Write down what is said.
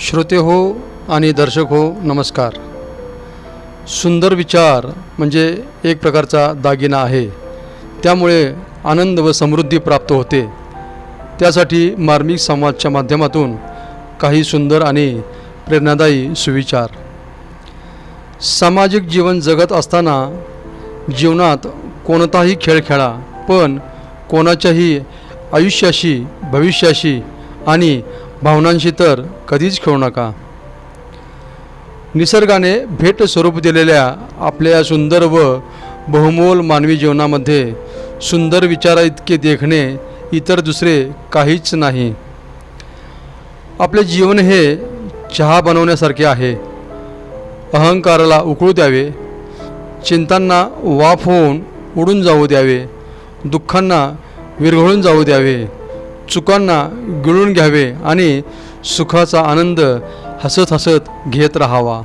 श्रोते हो आणि दर्शक हो नमस्कार. सुंदर विचार म्हणजे एक प्रकारचा दागिना आहे. त्यामुळे आनंद व समृद्धी प्राप्त होते. त्यासाठी मार्मिक संवादच्या माध्यमातून काही सुंदर आणि प्रेरणादायी सुविचार. सामाजिक जीवन जगत असताना जीवनात कोणताही खेळ खेळा पण कोणाच्याही आयुष्याशी भविष्याशी आणि भावनांशी तर कधीच खेळू नका. निसर्गाने भेट स्वरूप दिलेल्या आपल्या या सुंदर व बहुमोल मानवी जीवनामध्ये सुंदर विचारा इतके देखणे इतर दुसरे काहीच नाही. आपले जीवन हे चहा बनवण्यासारखे आहे. अहंकाराला उकळू द्यावे चिंतांना वाफ होऊन उडून जाऊ द्यावे दुःखांना विरघळून जाऊ द्यावे. चुकांना गिळून घ्यावे आणि सुखाचा आनंद हसत हसत घेत राहावा.